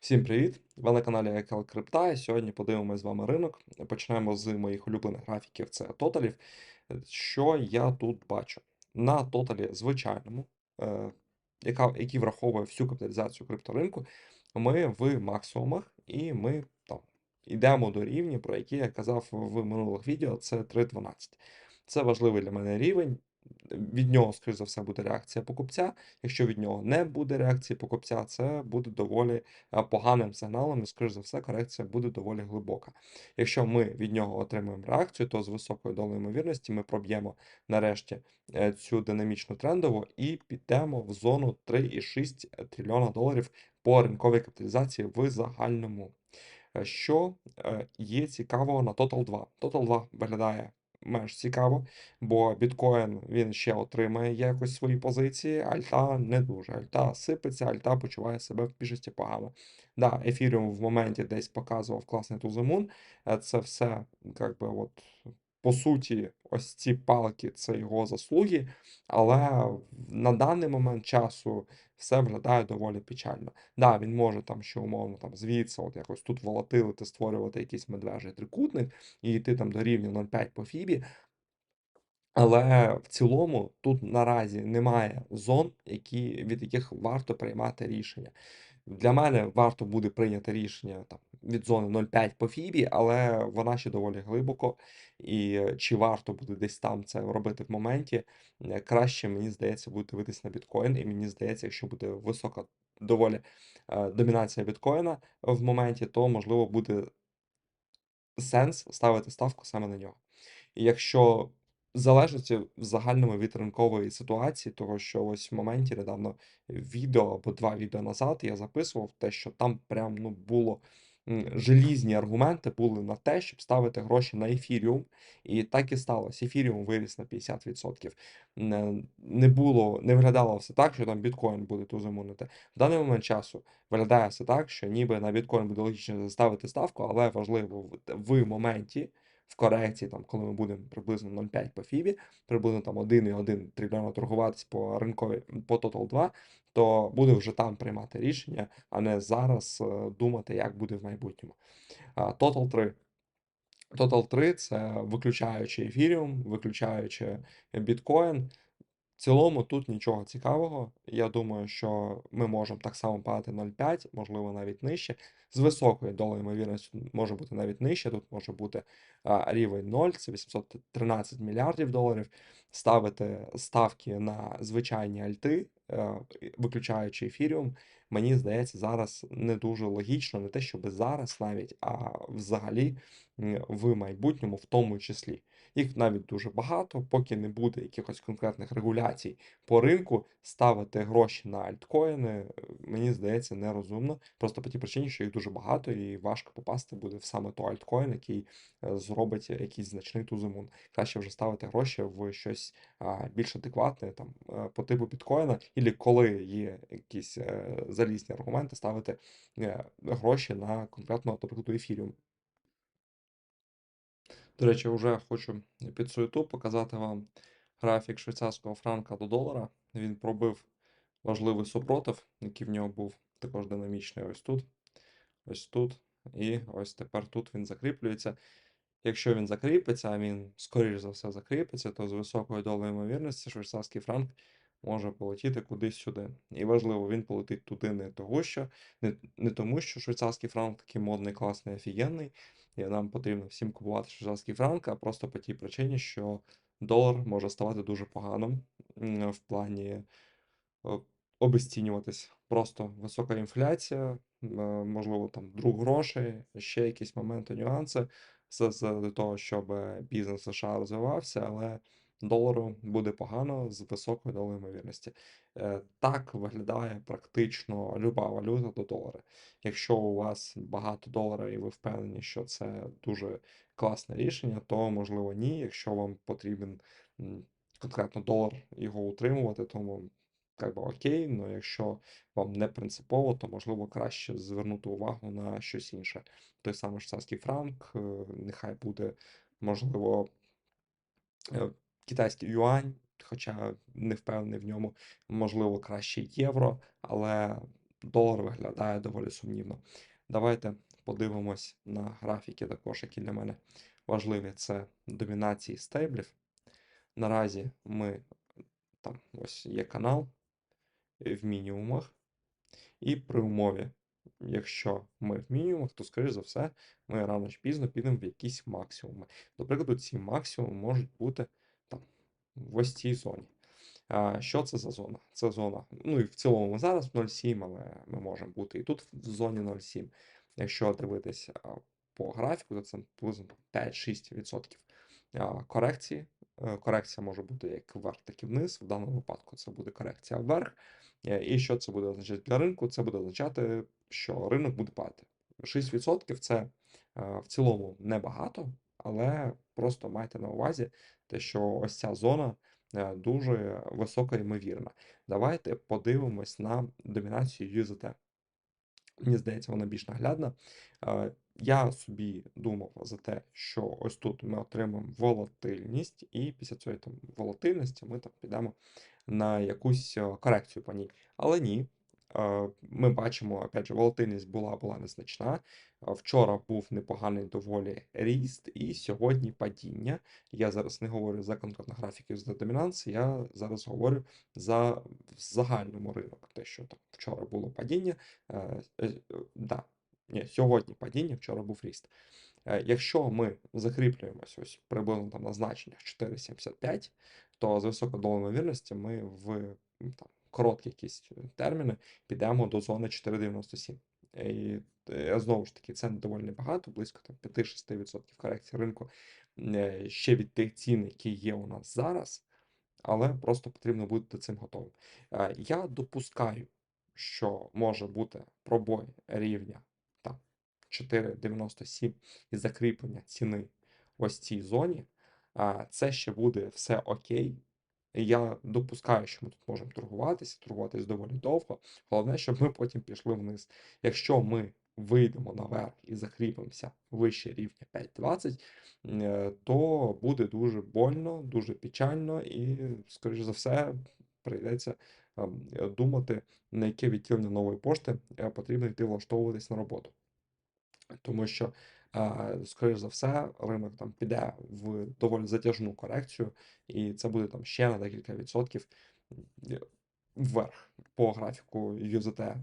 Всім привіт! Ви на каналі Екел Крипта. Сьогодні подивимось з вами ринок. Почнемо з моїх улюблених графіків це тоталів. Що я тут бачу? На тоталі звичайному, е, яка, який враховує всю капіталізацію крипторинку, ми в максимумах і ми там йдемо до рівня, про які я казав в минулих відео, це 3.12. Це важливий для мене рівень. Від нього, скоріш за все, буде реакція покупця. Якщо від нього не буде реакції покупця, це буде доволі е, поганим сигналом, і, скоріш за все, корекція буде доволі глибока. Якщо ми від нього отримаємо реакцію, то з високою долею ймовірності ми проб'ємо нарешті е, цю динамічну трендову і підемо в зону 3,6 трильйона доларів по ринковій капіталізації в загальному. Е, що є цікавого на Total 2? Total 2 виглядає менш цікаво, бо біткоін він ще отримає якось свої позиції, альта не дуже. Альта сипеться, альта почуває себе в більшості погано. Да, ефіріум в моменті десь показував класний тузимун. Е, це все, як би, от. По суті, ось ці палки це його заслуги, але на даний момент часу все виглядає доволі печально. Да, він може там ще умовно там звідси, от якось тут волатилити, створювати якийсь медвежий трикутник і йти там до рівня 0,5 по фібі. Але в цілому тут наразі немає зон, які, від яких варто приймати рішення. Для мене варто буде прийняти рішення там від зони 0,5 по фібі, але вона ще доволі глибоко. І чи варто буде десь там це робити в моменті, е, краще, мені здається, буде дивитись на біткоін. І мені здається, якщо буде висока доволі е, домінація біткоїна в моменті, то можливо буде сенс ставити ставку саме на нього. І якщо залежить в загальному від ринкової ситуації, того що ось в моменті недавно відео або два відео назад я записував те, що там прям ну було желізні аргументи були на те, щоб ставити гроші на ефіріум. І так і сталося. Ефіріум виріс на 50%. Не було, не виглядало все так, що там біткоін буде тузимунити. В даний момент часу виглядає все так, що ніби на біткоін буде логічно ставити ставку, але важливо в моменті. В корекції, там, коли ми будемо приблизно 0,5 по фібі, приблизно там 1,1 трильйона торгуватись по ринковій по Total 2, то буде вже там приймати рішення, а не зараз е, думати, як буде в майбутньому. Total 3. Total 3 це виключаючи ефіріум, виключаючи біткоін. В цілому тут нічого цікавого. Я думаю, що ми можемо так само падати 0,5, можливо, навіть нижче. З високою долею ймовірністю може бути навіть нижче. Тут може бути а, рівень 0, це 813 мільярдів доларів. Ставити ставки на звичайні альти, а, виключаючи ефіріум, мені здається, зараз не дуже логічно, не те, щоб зараз навіть, а взагалі в майбутньому, в тому числі. Їх навіть дуже багато, поки не буде якихось конкретних регуляцій по ринку, ставити гроші на альткоїни, е, мені здається, нерозумно. Просто по тій причині, що їх дуже багато, і важко попасти буде в саме той альткоін, який е, зробить якийсь значний тузимун. Краще вже ставити гроші в щось більш адекватне там е, по типу біткоїна, і коли є якісь залізні аргументи, ставити гроші на конкретно, наприклад, ефіріум. До речі, вже хочу під суету показати вам графік швейцарського франка до долара. Він пробив важливий супротив, який в нього був також динамічний ось тут, ось тут. І ось тепер тут він закріплюється. Якщо він закріпиться, а він, скоріш за все, закріпиться, то з високою долею ймовірності швейцарський франк може полетіти кудись сюди. І важливо, він полетить туди не того, що не, не тому, що швейцарський франк такий модний, класний, офігенний, і нам потрібно всім купувати швейцарський франк, а просто по тій причині, що долар може ставати дуже поганим в плані обесцінюватись. Просто висока інфляція, можливо, там друг грошей, ще якісь моменти, нюанси, з того, щоб бізнес США розвивався, але долару буде погано з високою долею ймовірності. Е, так виглядає практично люба валюта до долара. Якщо у вас багато долара і ви впевнені, що це дуже класне рішення, то можливо ні. Якщо вам потрібен конкретно долар його утримувати, то як би окей, але якщо вам не принципово, то можливо краще звернути увагу на щось інше. Той самий швейцарський франк, е, нехай буде можливо. Е, китайський юань, хоча не впевнений в ньому, можливо, краще євро, але долар виглядає доволі сумнівно. Давайте подивимось на графіки також, які для мене важливі. Це домінації стейблів. Наразі ми там ось є канал в мінімумах. І при умові, якщо ми в мінімумах, то, скоріш за все, ми рано чи пізно підемо в якісь максимуми. До прикладу, ці максимуми можуть бути в ось цій зоні. Що це за зона? Це зона. Ну і в цілому ми зараз в 0,7, але ми можемо бути і тут в зоні 0,7. Якщо дивитися по графіку, то це приблизно 5-6% корекції. Е, Корекція може бути як вверх, так і вниз. В даному випадку це буде корекція вверх. Е, І що це буде означати для ринку? Це буде означати, що ринок буде падати. 6% це е, в цілому небагато, але просто майте на увазі те, що ось ця зона е, дуже висока ймовірна. Давайте подивимось на домінацію USDT. Мені здається, вона більш наглядна. Е, Я собі думав за те, що ось тут ми отримаємо волатильність, і після цієї там волатильності ми там підемо на якусь е, корекцію по ній. Але ні. Ми бачимо, опять же, волатильність була була незначна. Вчора був непоганий доволі ріст, і сьогодні падіння. Я зараз не говорю за конкретно графіків з домінанси, я зараз говорю за в загальному ринок. Те, що там вчора було падіння, е, е, да. Ні, сьогодні падіння, вчора був ріст. Е, Якщо ми закріплюємось ось приблизно там на значеннях 4,75, то з високою долею ймовірності ми в там, короткі якісь терміни підемо до зони 4,97. Е, знову ж таки, це доволі небагато, близько там 5-6% корекції ринку е, ще від тих цін, які є у нас зараз, але просто потрібно бути до цим готовим. Е, Я допускаю, що може бути пробой рівня там 4,97 і закріплення ціни ось цій зоні. Це ще буде все окей. Я допускаю, що ми тут можемо торгуватися, торгуватись доволі довго. Головне, щоб ми потім пішли вниз. Якщо ми вийдемо наверх і закріпимося вище рівня 5.20, е, то буде дуже больно, дуже печально, і, скоріш за все, прийдеться думати, на яке відділення нової пошти е, потрібно йти влаштовуватись на роботу. Тому що, скоріш за все, ринок там піде в доволі затяжну корекцію, і це буде там ще на декілька відсотків вверх по графіку UZT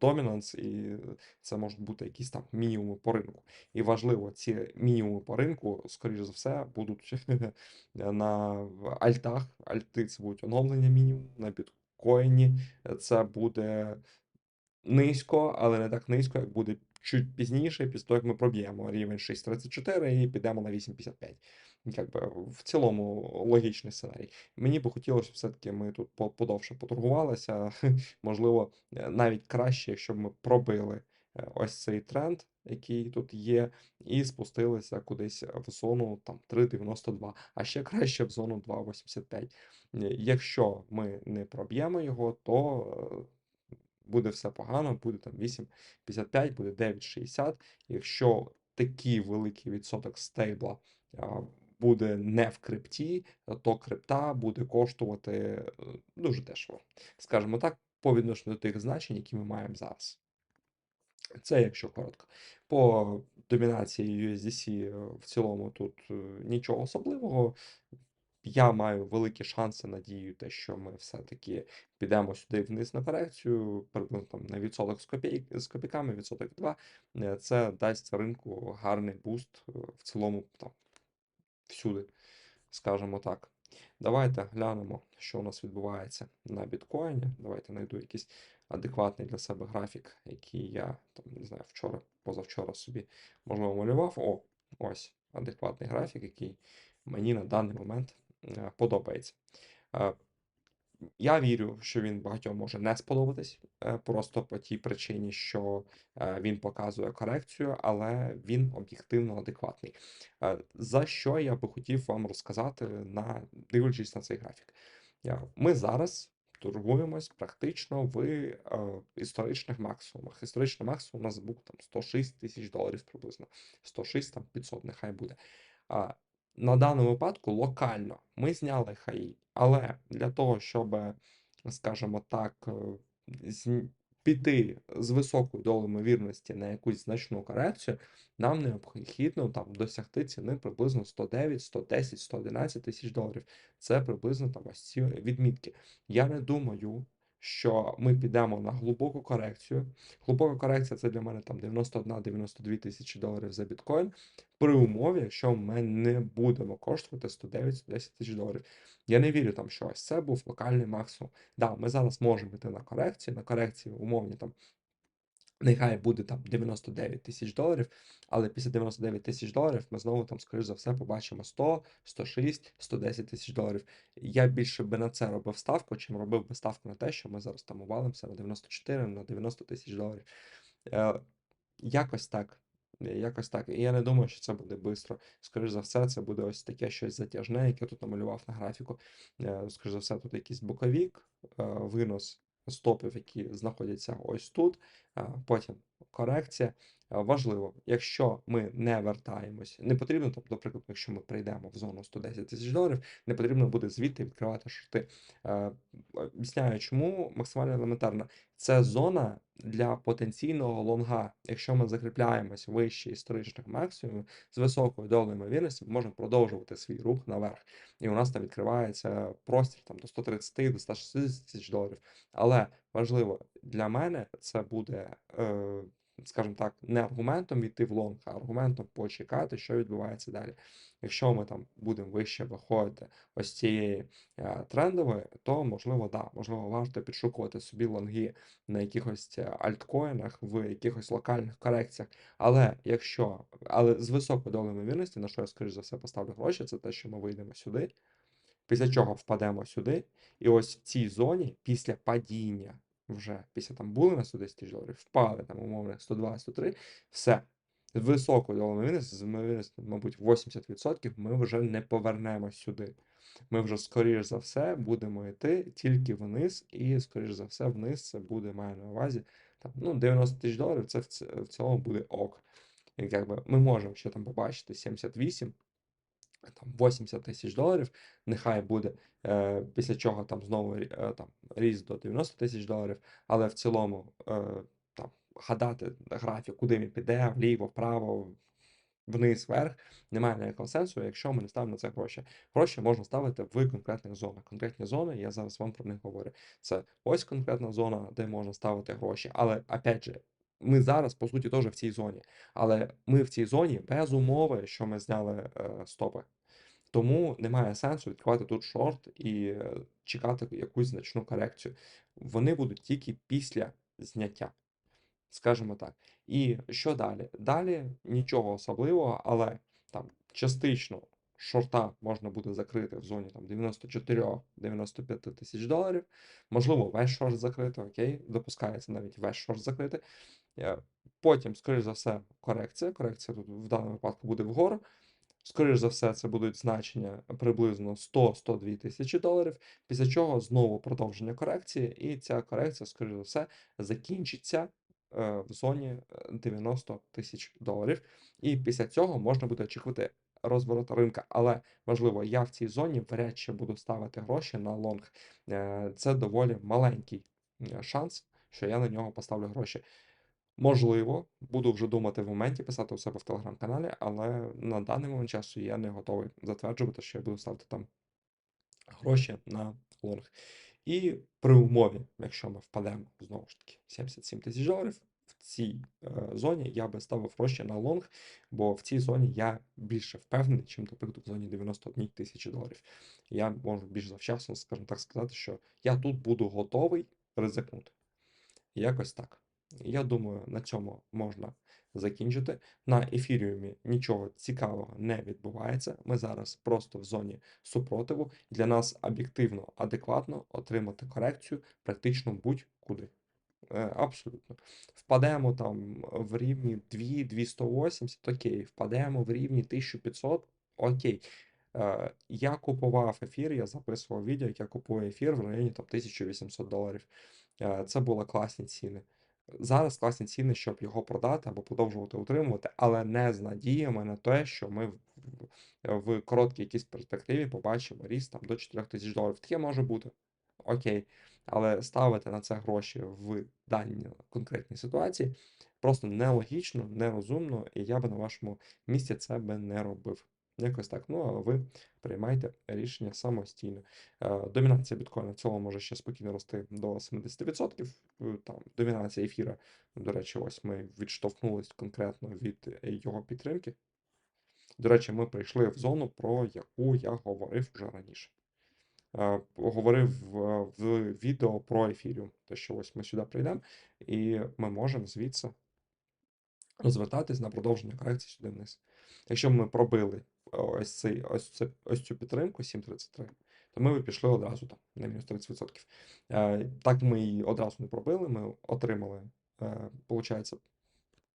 Dominance, і це можуть бути якісь там мінімуми по ринку. І важливо, ці мінімуми по ринку, скоріш за все, будуть на альтах. Альти це будуть оновлення мінімум на біткоїні це буде низько, але не так низько, як буде чуть пізніше, після того, як ми проб'ємо рівень 6.34 і підемо на 8.55. Як би в цілому логічний сценарій. Мені би хотілося, все-таки ми тут подовше поторгувалися. Можливо, е, навіть краще, якщо б ми пробили е, ось цей тренд, який тут є, і спустилися кудись в зону там 3.92, а ще краще в зону 2.85. Е, Якщо ми не проб'ємо його, то буде все погано, буде там 8,55, буде 9,60. Якщо такий великий відсоток стейбла буде не в крипті, то крипта буде коштувати е, дуже дешево. Скажімо так, по відношенню до тих значень, які ми маємо зараз. Це якщо коротко. По домінації USDC е, в цілому тут е, нічого особливого. Я маю великі шанси, надію, те, що ми все-таки підемо сюди вниз на корекцію, там на відсоток з копійк, з копійками, відсоток 2. Е, Це дасть ринку гарний буст е, в цілому там всюди, скажімо так. Давайте глянемо, що у нас відбувається на біткоїні. Давайте знайду якийсь адекватний для себе графік, який я там не знаю, вчора, позавчора собі можливо малював. О, ось адекватний графік, який мені на даний момент подобається. Е, Я вірю, що він багатьом може не сподобатись, е, просто по тій причині, що е, він показує корекцію, але він об'єктивно адекватний. Е, За що я би хотів вам розказати, на дивлячись на цей графік. Ми зараз торгуємось практично в е, історичних максимумах. Історичний максимум у нас був там 106 тисяч доларів приблизно. 106, там 500, нехай буде. На даному випадку локально ми зняли хаї, але для того, щоб, скажімо так, е, піти з високою долею ймовірності на якусь значну корекцію, нам необхідно там досягти ціни приблизно 109, 110, 111 тисяч доларів. Це приблизно там ось ці відмітки. Я не думаю, що ми підемо на глибоку корекцію. Глибока корекція це для мене там 91-92 тисячі доларів за біткоін. При умові, якщо ми не будемо коштувати 109-110 тисяч доларів. Я не вірю там, що ось це був локальний максимум. Да, ми зараз можемо йти на корекцію, на корекції умовні там. Нехай буде там 99 тисяч доларів, але після 99 тисяч доларів ми знову там, скоріш за все, побачимо 100, 106, 110 тисяч доларів. Я більше би на це робив ставку, чим робив би ставку на те, що ми зараз там увалимося на 94, на 90 тисяч доларів. Е, Якось так. Е, Якось так. І я не думаю, що це буде швидко. Скоріш за все, це буде ось таке щось затяжне, яке тут намалював на графіку. Е, Скоріш за все, тут якийсь боковік, е, винос стопів, які знаходяться ось тут, потім корекція. Е, Важливо, якщо ми не вертаємось, не потрібно, тобто, наприклад, якщо ми прийдемо в зону 110 тисяч доларів, не потрібно буде звідти відкривати шорти. Е, Об'ясняю, чому максимально елементарно. Це зона для потенційного лонга. Якщо ми закріпляємось вище історичних максимумів з високою долею ймовірності, можемо продовжувати свій рух наверх. І у нас там відкривається простір там, до 130 до 160 тисяч доларів. Але важливо для мене це буде. Е, Скажімо так, не аргументом йти в лонг, а аргументом почекати, що відбувається далі. Якщо ми там будемо вище виходити ось цієї е, трендової, то можливо, да, можливо, варто підшукувати собі лонги на якихось е, альткоїнах, в якихось локальних корекціях. Але якщо, але з високою долею ймовірності, на що я скоріш за все поставлю гроші, це те, що ми вийдемо сюди, після чого впадемо сюди, і ось в цій зоні після падіння. Вже після там були на 110 тисяч доларів, впали там умовно 102-103, все. З високою долею ймовірності, з ймовірністю, мабуть, 80% ми вже не повернемось сюди. Ми вже, скоріш за все, будемо йти тільки вниз, і, скоріш за все, вниз це буде, маю на увазі, там, ну, 90 тисяч доларів, це в цілому буде ок. Якби, ми можемо ще там побачити 78, там 80 тисяч доларів, нехай буде, е, після чого там знову е, там, ріст до 90 тисяч доларів, але в цілому е, там, гадати графік, куди він піде, вліво, вправо, вниз, вверх, немає ніякого сенсу, якщо ми не ставимо на це гроші. Гроші можна ставити в конкретних зонах. Конкретні зони, я зараз вам про них говорю. Це ось конкретна зона, де можна ставити гроші. Але опять же, ми зараз, по суті, теж в цій зоні. Але ми в цій зоні без умови, що ми зняли е, стопи. Тому немає сенсу відкривати тут шорт і е, чекати якусь значну корекцію. Вони будуть тільки після зняття, скажімо так. І що далі? Далі нічого особливого, але там частично шорта можна буде закрити в зоні там 94-95 тисяч доларів. Можливо, весь шорт закрити, окей, допускається навіть весь шорт закрити. Е, Потім, скоріш за все, корекція. Корекція тут в даному випадку буде вгору. Скоріш за все, це будуть значення приблизно 100-102 тисячі доларів, після чого знову продовження корекції, і ця корекція, скоріш за все, закінчиться в зоні е, 90 тисяч доларів. І після цього можна буде очікувати розворот ринка. Але важливо, я в цій зоні вряд чи буду ставити гроші на лонг. Е, Це доволі маленький е, шанс, що я на нього поставлю гроші. Можливо, буду вже думати в моменті писати у себе в телеграм-каналі, але на даний момент часу я не готовий затверджувати, що я буду ставити там гроші на лонг. І при умові, якщо ми впадемо знову ж таки 77 тисяч доларів, в цій е, зоні я би ставив гроші на лонг, бо в цій зоні я більше впевнений, чим, наприклад, в зоні 91 тисячі доларів. Я можу більш завчасно, скажімо так, сказати, що я тут буду готовий ризикнути. Якось так. Я думаю, на цьому можна закінчити. На ефіріумі нічого цікавого не відбувається. Ми зараз просто в зоні супротиву. Для нас об'єктивно адекватно отримати корекцію практично будь-куди. Е, Абсолютно. Впадемо там в рівні 2 280, окей, впадемо в рівні 1500, окей. Е, Я купував ефір, я записував відео, як я купую ефір в районі там, 1800 доларів. Е, Це були класні ціни. Зараз класні ціни, щоб його продати або продовжувати утримувати, але не з надіями на те, що ми в, короткій якійсь перспективі побачимо ріст там до 4 тисяч доларів. Таке може бути. Окей. Але ставити на це гроші в даній конкретній ситуації просто нелогічно, нерозумно, і я би на вашому місці це би не робив. Якось так. Ну, а ви приймайте рішення самостійно. Е, Домінація біткоїна в цілому може ще спокійно рости до 70%. Е, Там домінація ефіра, до речі, ось ми відштовхнулись конкретно від його підтримки. До речі, ми прийшли в зону, про яку я говорив вже раніше. Е, Говорив в, відео про ефіріум. Те, що ось ми сюди прийдемо, і ми можемо звідси розвертатись на продовження корекції сюди вниз. Якщо ми пробили ось, цей, ось, це, ось цю підтримку 7.33, то ми б пішли одразу там на мінус 30%. Е, Так ми її одразу не пробили, ми отримали, е, получається,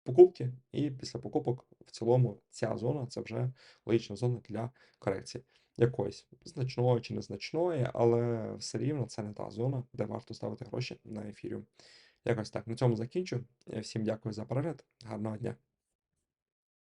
покупки, і після покупок в цілому ця зона це вже логічна зона для корекції. Якоїсь значної чи незначної, але все рівно це не та зона, де варто ставити гроші на ефіріум. Якось так. На цьому закінчу. Всім дякую за перегляд. Гарного дня.